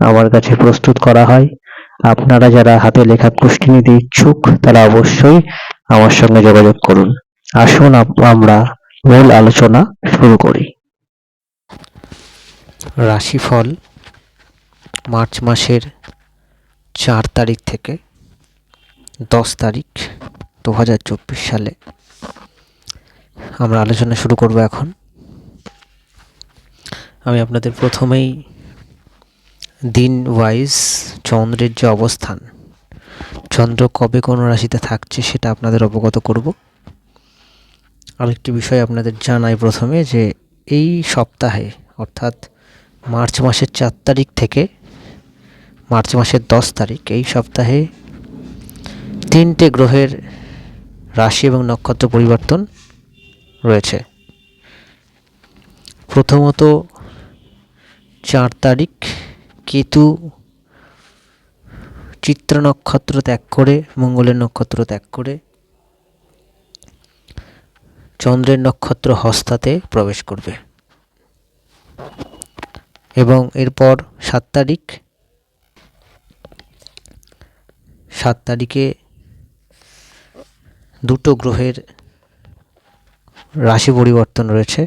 আমার কাছে প্রস্তুত করা হয়। আপনারা যারা হাতে লেখা কুষ্টি নিতে ইচ্ছুক, তারা অবশ্যই আমার সঙ্গে যোগাযোগ করুন। আসুন আমরা মূল আলোচনা শুরু করি। রাশিফল মার্চ মাসের চার তারিখ থেকে দশ তারিখ দু হাজার চব্বিশ সালে। আমরা আলোচনা শুরু করব এখন। আমি আপনাদের প্রথমেই দিন ওয়াইজ চন্দ্রের যে অবস্থান, চন্দ্র কবে কোন রাশিতে থাকছে সেটা আপনাদের অবগত করব। আরেকটি বিষয় আপনাদের জানাই প্রথমে যে এই সপ্তাহে, অর্থাৎ মার্চ মাসের চার তারিখ থেকে মার্চ মাসের দশ তারিখ, এই সপ্তাহে তিনটে গ্রহের রাশি এবং নক্ষত্র পরিবর্তন রয়েছে। প্রথমত চার তারিখ কেতু চিত্র নক্ষত্র ত্যাগ করে, মঙ্গলের নক্ষত্র ত্যাগ করে, চন্দ্রের নক্ষত্র হস্তাতে প্রবেশ করবে। এবং এরপর সাত তারিখ, সাত তারিখে দুটো গ্রহের রাশি পরিবর্তন রয়েছে।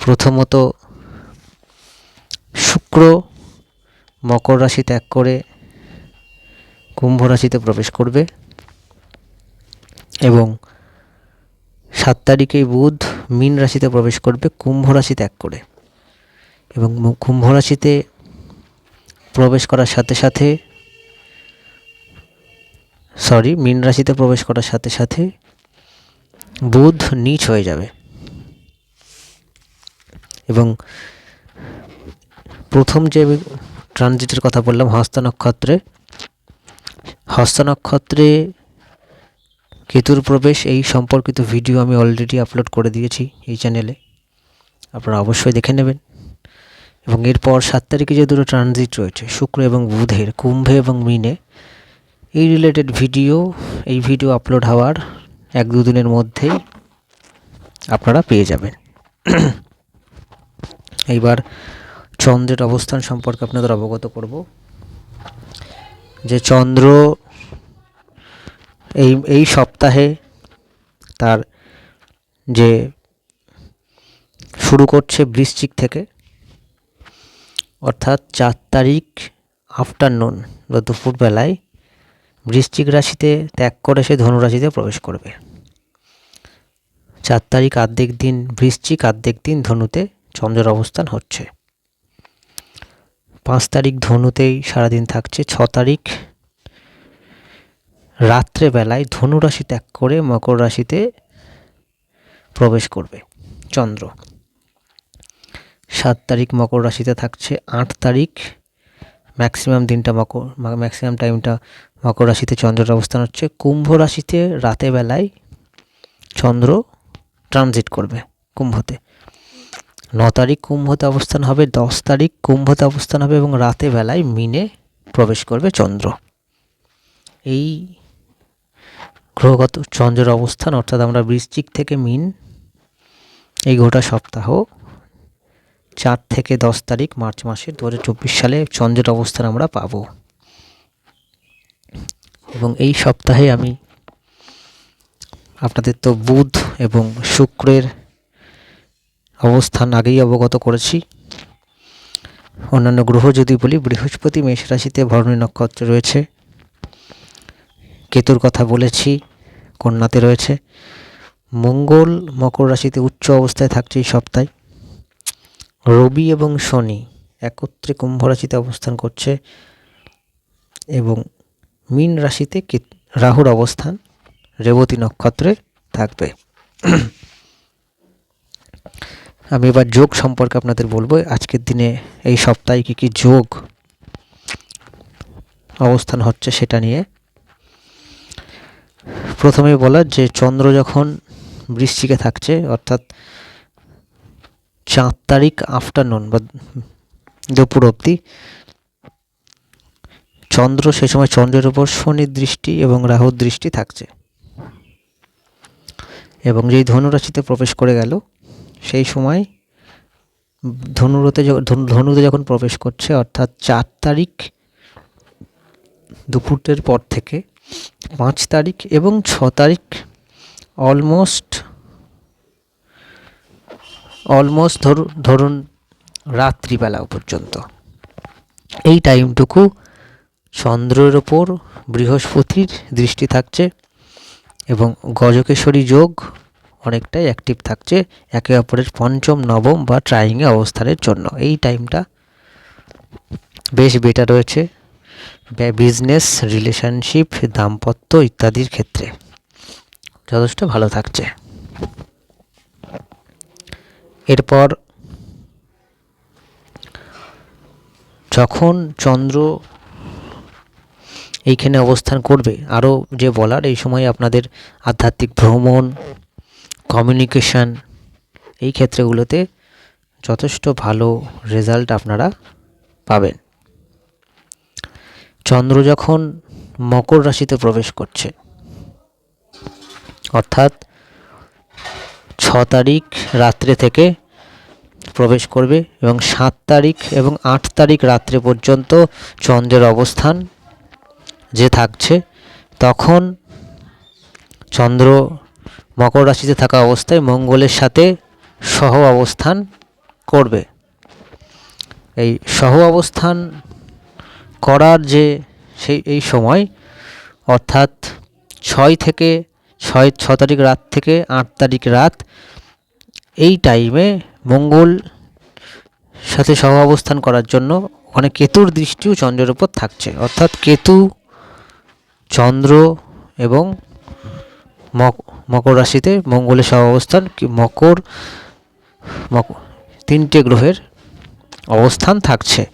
প্রথমত শুক্র মকর রাশি ত্যাগ করে কুম্ভ রাশিতে প্রবেশ করবে এবং সাত তারিখেই বুধ মীন রাশিতে প্রবেশ করবে, কুম্ভ রাশি ত্যাগ করে। এবং কুম্ভ রাশিতে প্রবেশ করার সাথে সাথে সরি মীন রাশিতে প্রবেশ করার সাথে সাথে বুধ নিচ হয়ে যাবে। এবং প্রথম যে ট্রানজিটের কথা বললাম, হস্ত নক্ষত্রে হস্ত নক্ষত্রে কেতুর প্রবেশ, এই সম্পর্কিত ভিডিও আমি অলরেডি আপলোড করে দিয়েছি এই চ্যানেলে আপনারা অবশ্যই দেখে নেবেন। এবং এরপর সাত তারিখে যে দুটো ট্রানজিট রয়েছে, শুক্র এবং বুধের, কুম্ভে এবং মিনে, এই রিলেটেড ভিডিও এই ভিডিও আপলোড হওয়ার এক দুদিনের মধ্যেই আপনারা পেয়ে যাবেন। এইবার চন্দ্রের অবস্থান সম্পর্কে আপনাদের অবগত করব। যে চন্দ্র এই এই সপ্তাহে তার যে শুরু করছে বৃশ্চিক থেকে, অর্থাৎ চার তারিখ আফটারনুন, বা দুপুরবেলায় বৃশ্চিক রাশিতে ত্যাগ করে সে ধনু রাশিতে প্রবেশ করবে। চার তারিখ আর্ধেক দিন বৃশ্চিক, আর্ধেক দিন ধনুতে চন্দ্রের অবস্থান হচ্ছে। পাঁচ তারিখ ধনুতেই সারাদিন থাকছে, ছ তারিখ রাত্রেবেলায় ধনু রাশি ত্যাগ করে মকর রাশিতে প্রবেশ করবে চন্দ্র। সাত তারিখ মকর রাশিতে থাকছে, আট তারিখ ম্যাক্সিমাম দিনটা মকর ম্যাক্সিমাম টাইমটা মকর রাশিতে চন্দ্রের অবস্থান হচ্ছে। কুম্ভ রাশিতে রাতে বেলায় চন্দ্র ট্রানজিট করবে কুম্ভতে। ন তারিখ কুম্ভতে অবস্থান হবে, দশ তারিখ কুম্ভতে অবস্থান হবে এবং রাতে বেলায় মিনে প্রবেশ করবে চন্দ্র। এই গ্রহগত চন্দ্রের অবস্থান, অর্থাৎ আমরা বৃশ্চিক থেকে মিন, এই গোটা সপ্তাহ, চার থেকে দশ তারিখ মার্চ মাসের দু সালে চন্দ্রের অবস্থান আমরা পাবো। এবং এই সপ্তাহে আমি আপনাদের তো বুধ এবং শুক্রের অবস্থান আগেই অবগত করেছি। অন্যান্য গ্রহ যদি বলি, বৃহস্পতি, মেষ রাশিতে ভরণী নক্ষত্র রয়েছে। কেতুর কথা বলেছি, কন্যাতে রয়েছে। মঙ্গল মকর রাশিতে উচ্চ অবস্থায় থাকছে এই সপ্তাহে। রবি এবং শনি একত্রে কুম্ভ রাশিতে অবস্থান করছে এবং মীন রাশিতে রাহুর অবস্থান রেবতী নক্ষত্রে থাকবে। আমি এবার যোগ সম্পর্কে আপনাদের বলব। আজকের দিনে এই সপ্তাহে কী কী যোগ অবস্থান হচ্ছে সেটা নিয়ে। প্রথমে বলা যে চন্দ্র যখন বৃশ্চিকে থাকছে, অর্থাৎ চার তারিখ আফটারনুন বা দুপুর অবধি, চন্দ্র সে সময় চন্দ্রের উপর শনির দৃষ্টি এবং রাহুর দৃষ্টি থাকছে। এবং যেই ধনুরাশিতে প্রবেশ করে গেল সেই সময় ধনুরতে ধনু- ধনুতে যখন প্রবেশ করছে, অর্থাৎ চার তারিখ দুপুরের পর থেকে, পাঁচ তারিখ এবং ছ তারিখ অলমোস্ট অলমোস্ট ধরুন ধরুন রাত্রিবেলা পর্যন্ত। এই টাইমটুকু চন্দ্রের ওপর বৃহস্পতির দৃষ্টি থাকছে এবং গজকেশ্বরী যোগ অনেকটাই অ্যাক্টিভ থাকছে একে অপরের পঞ্চম, নবম বা ট্রাইংয়ে অবস্থানের জন্য। এই টাইমটা বেশ বেটার রয়েছে বিজনেস রিলেশনশিপ দাম্পত্য ইত্যাদির ক্ষেত্রে। যথেষ্ট ভালো থাকছে। এরপর যখন চন্দ্র এইখানে অবস্থান করবে আরও যে বলার, এই সময় আপনাদের আধ্যাত্মিক ভ্রমণ কমিউনিকেশন, এই ক্ষেত্রগুলোতে যথেষ্ট ভালো রেজাল্ট আপনারা পাবেন। চন্দ্র যখন মকর রাশিতে প্রবেশ করছে, অর্থাৎ ছ তারিখ রাত্রে থেকে প্রবেশ করবে এবং সাত তারিখ এবং আট তারিখ রাত্রে পর্যন্ত চন্দ্রের অবস্থান যে থাকছে, তখন চন্দ্র মকর রাশিতে থাকা অবস্থায় মঙ্গলের সাথে সহ অবস্থান করবে। এই সহ অবস্থান করার যে সেই, এই সময়, অর্থাৎ ছয় থেকে ছয়, ছ তারিখ রাত থেকে আট তারিখ রাত, এই টাইমে মঙ্গল সাথে সহ অবস্থান করার জন্য ওখানে কেতুর দৃষ্টিও চন্দ্রের উপর থাকছে। অর্থাৎ কেতু, চন্দ্র এবং মকর রাশিতে মঙ্গলের সহ অবস্থান মকর, মক- তিনটে গ্রহের অবস্থান থাকছে।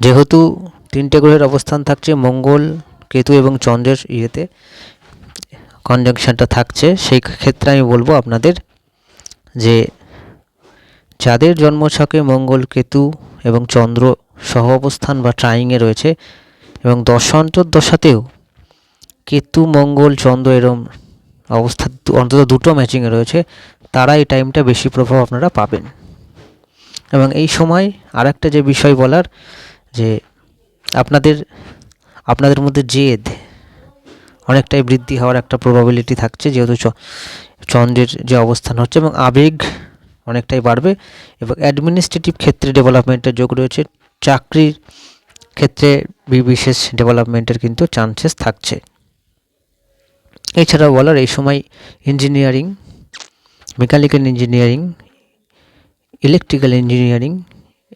যেহেতু তিনটে গ্রহের অবস্থান থাকছে, মঙ্গল, কেতু এবং চন্দ্রের ইয়েতে কনজাংশনটা থাকছে, সেই ক্ষেত্রে আমি বলব আপনাদের যে যাদের জন্মছকে মঙ্গল, কেতু এবং চন্দ্র সহ অবস্থান বা ট্রাইংয়ে রয়েছে এবং দশান্তর দশাতেও কেতু, মঙ্গল, চন্দ্র এরম অবস্থা, অন্তত দুটো ম্যাচিংয়ে রয়েছে, তারা এই টাইমটা বেশি প্রভাব আপনারা পাবেন। এবং এই সময় আর একটা যে বিষয় বলার, যে আপনাদের আপনাদের মধ্যে জেদ অনেকটাই বৃদ্ধি হওয়ার একটা প্রবাবিলিটি থাকছে, যেহেতু চন্দ্রের যে অবস্থান হচ্ছে এবং আবেগ অনেকটাই বাড়বে এবং অ্যাডমিনিস্ট্রেটিভ ক্ষেত্রে ডেভেলপমেন্টের যোগ রয়েছে, চাকরির ক্ষেত্রে বিশেষ ডেভেলপমেন্টের কিন্তু চান্সেস থাকছে। এছাড়াও বলার এই সময় engineering mechanical engineering electrical engineering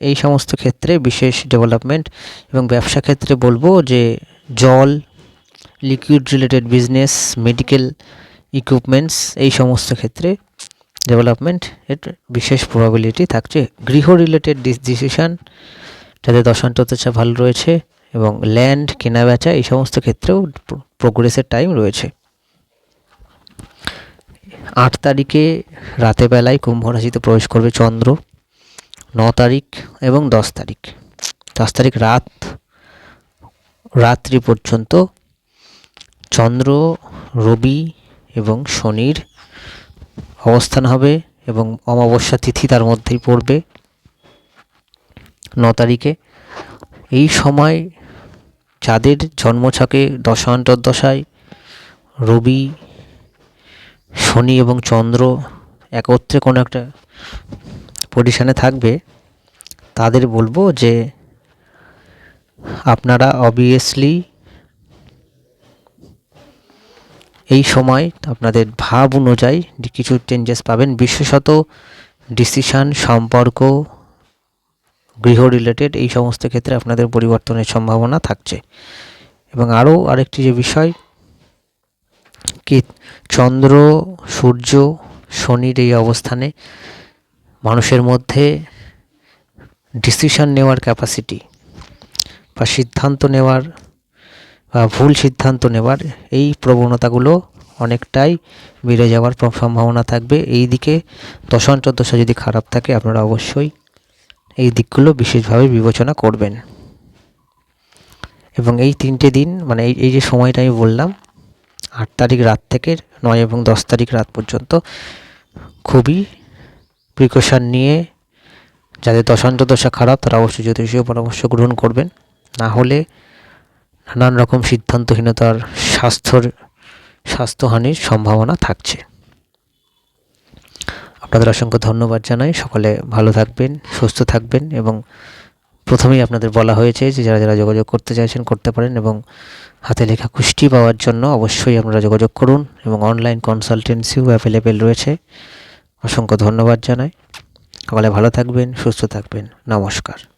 এই সমস্ত ক্ষেত্রে বিশেষ ডেভেলপমেন্ট এবং ব্যবসা ক্ষেত্রে বলব যে জল liquid related business medical equipments এই সমস্ত ক্ষেত্রে ডেভেলপমেন্ট এর বিশেষ প্রবাবিলিটি থাকছে। গৃহ রিলেটেড ডিসিশন যাতে দশান্তদশা ভালো রয়েছে এবং ল্যান্ড কেনা বেচা এই সমস্ত ক্ষেত্রেও প্রোগ্রেসের টাইম রয়েছে। আট তারিখে রাতে বেলায় কুম্ভ রাশিতে প্রবেশ করবে চন্দ্র। ন তারিখ এবং দশ তারিখ। দশ তারিখ রাত, রাত্রি পর্যন্ত চন্দ্র, রবি এবং শনির অবস্থান হবে এবং অমাবস্যা তিথি তার মধ্যেই পড়বে। ন তারিখে এই সময় যাদের জন্মছকে দশান্তর্দশায় রবি শনি এবং চন্দ্র একত্রে কোনো একটা পজিশানে থাকবে, তাদের বলব যে আপনারা অবভিয়াসলি এই সময় আপনাদের ভাব অনুযায়ী কিছু চেঞ্জেস পাবেন। বিশেষত ডিসিশন সম্পর্ক, গৃহ রিলেটেড এই সমস্ত ক্ষেত্রে আপনাদের পরিবর্তনের সম্ভাবনা থাকছে। এবং আরও আরেকটি যে বিষয়, কি চন্দ্র, সূর্য, শনির এই অবস্থানে মানুষের মধ্যে ডিসিশন নেওয়ার ক্যাপাসিটি বা সিদ্ধান্ত নেওয়ার বা ভুল সিদ্ধান্ত নেওয়ার এই প্রবণতাগুলো অনেকটাই বেড়ে যাওয়ার সম্ভাবনা থাকবে। এই দিকে দশান্তর্দশা যদি খারাপ থাকে, আপনারা অবশ্যই এই দিকগুলো বিশেষভাবে বিবেচনা করবেন। এবং এই তিনটে দিন মানে এই এই যে সময়টা আমি বললাম আট তারিখ রাত থেকে নয় এবং দশ তারিখ রাত পর্যন্ত খুবই প্রিকশন নিয়ে যাদের দশান্তদশা খারাপ, তারা অবশ্যই জ্যোতিষীয় পরামর্শ গ্রহণ করবেন। না হলে নানান রকম সিদ্ধান্তহীনতার স্বাস্থ্যর স্বাস্থ্যহানির সম্ভাবনা থাকছে। আপনাদের অসংখ্য ধন্যবাদ জানাই। সকলে ভালো থাকবেন, সুস্থ থাকবেন এবং প্রথমেই আপনাদের বলা হয়েছে যে যারা যারা যোগাযোগ করতে চাইছেন, করতে পারেন এবং হাতে লেখা কুষ্টি পাওয়ার জন্য অবশ্যই আপনারা যোগাযোগ করুন এবং অনলাইন কনসালটেন্সিও অ্যাভেলেবেল রয়েছে। অসংখ্য ধন্যবাদ জানাই। সকালে ভালো থাকবেন, সুস্থ থাকবেন। নমস্কার।